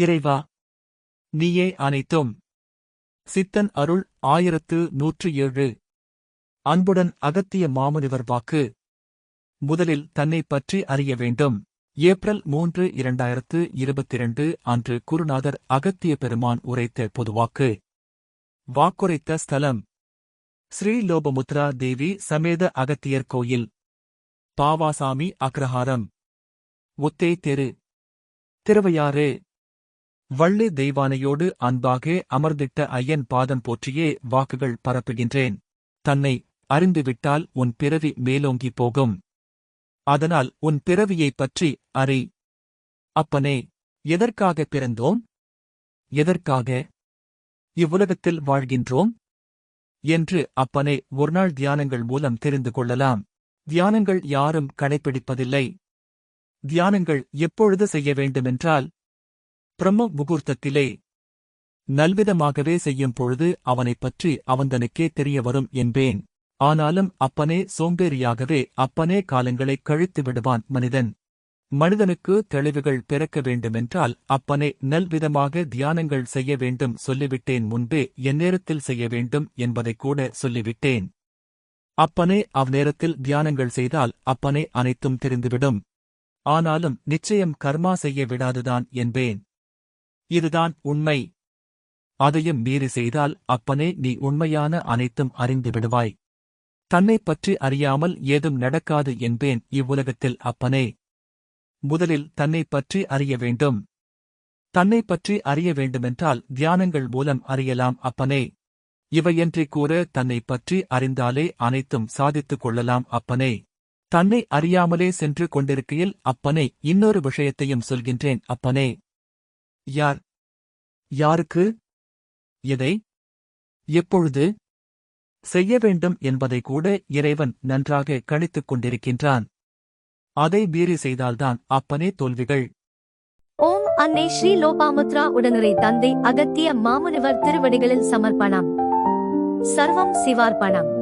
இறைவா நீயே அனைத்தும். சித்தன் அருள் ஆயிரத்து நூற்று ஏழு அன்புடன் அகத்திய மாமுனிவர் வாக்கு. முதலில் தன்னைப் பற்றி அறிய வேண்டும். ஏப்ரல் மூன்று இரண்டாயிரத்து இருபத்திரண்டு அன்று குருநாதர் அகத்திய பெருமான் உரைத்த பொதுவாக்கு வாக்குரைத்த ஸ்தலம். ஸ்ரீலோபமுத்ரா தேவி சமேத அகத்தியர் கோயில். பாவாசாமி அக்ரஹாரம். ஒத்தே தெரு. திருவையாறு. வள்ளி தெய்வானையோடு அன்பாக அமர்ந்திட்ட ஐயன் பாதம் போற்றியே வாக்குகள் பரப்புகின்றேன். தன்னை அறிந்துவிட்டால் உன் பிறவி மேலோங்கி போகும். அதனால் உன் பிறவியைப் பற்றி அறி. அப்பனே எதற்காக பிறந்தோம்? எதற்காக? இவ்வுலகத்தில் வாழ்கின்றோம்? என்று அப்பனே ஒருநாள் தியானங்கள் மூலம் தெரிந்து கொள்ளலாம். தியானங்கள் யாரும் கடைப்பிடிப்பதில்லை. தியானங்கள் எப்பொழுது செய்ய வேண்டுமென்றால் பிரம்ம முகூர்த்தத்திலே நல்விதமாகவே செய்யும் பொழுது அவனைப் பற்றி அவந்தனுக்கே தெரிய வரும் என்பேன். ஆனாலும் அப்பனே சோம்பேறியாகவே அப்பனே காலங்களை கழித்து விடுவான் மனிதன். மனிதனுக்கு தெளிவுகள் பிறக்க வேண்டுமென்றால் அப்பனே நல்விதமாக தியானங்கள் செய்ய வேண்டும் சொல்லிவிட்டேன் முன்பே எந்நேரத்தில் செய்ய வேண்டும் என்பதைக் கூட சொல்லிவிட்டேன். அப்பனே அவ்நேரத்தில் தியானங்கள் செய்தால் அப்பனே அனைத்தும் தெரிந்துவிடும். ஆனாலும் நிச்சயம் கர்மா செய்ய விடாதுதான் என்பேன். இதுதான் உண்மை. அதையும் மீறி செய்தால் அப்பனே நீ உண்மையான அனைத்தும் அறிந்து விடுவாய். தன்னைப் பற்றி அறியாமல் ஏதும் நடக்காது என்பேன் இவ்வுலகத்தில் அப்பனே. முதலில் தன்னைப் பற்றி அறிய வேண்டும். தன்னைப் பற்றி அறிய வேண்டுமென்றால் தியானங்கள் மூலம் அறியலாம் அப்பனே. இவையன்றி கூற தன்னைப் பற்றி அறிந்தாலே அனைத்தும் சாதித்துக் கொள்ளலாம் அப்பனே. தன்னை அறியாமலே சென்று கொண்டிருக்கையில் அப்பனே இன்னொரு விஷயத்தையும் சொல்கின்றேன் அப்பனே. யார்? யாருக்கு? எதை? எப்பொழுது? செய்ய வேண்டும் என்பதை கூட இறைவன் நன்றாக கணித்துக் கொண்டிருக்கின்றான். அதை மீறி செய்தால்தான் அப்பனே தோல்விகள். ஓம் அன்னை ஸ்ரீ லோபாமுத்ரா உடனரை தந்தை அகத்திய மாமுனிவர் திருவடிகளில் சமர்ப்பணம். சர்வம் சிவார்ப்பணம்.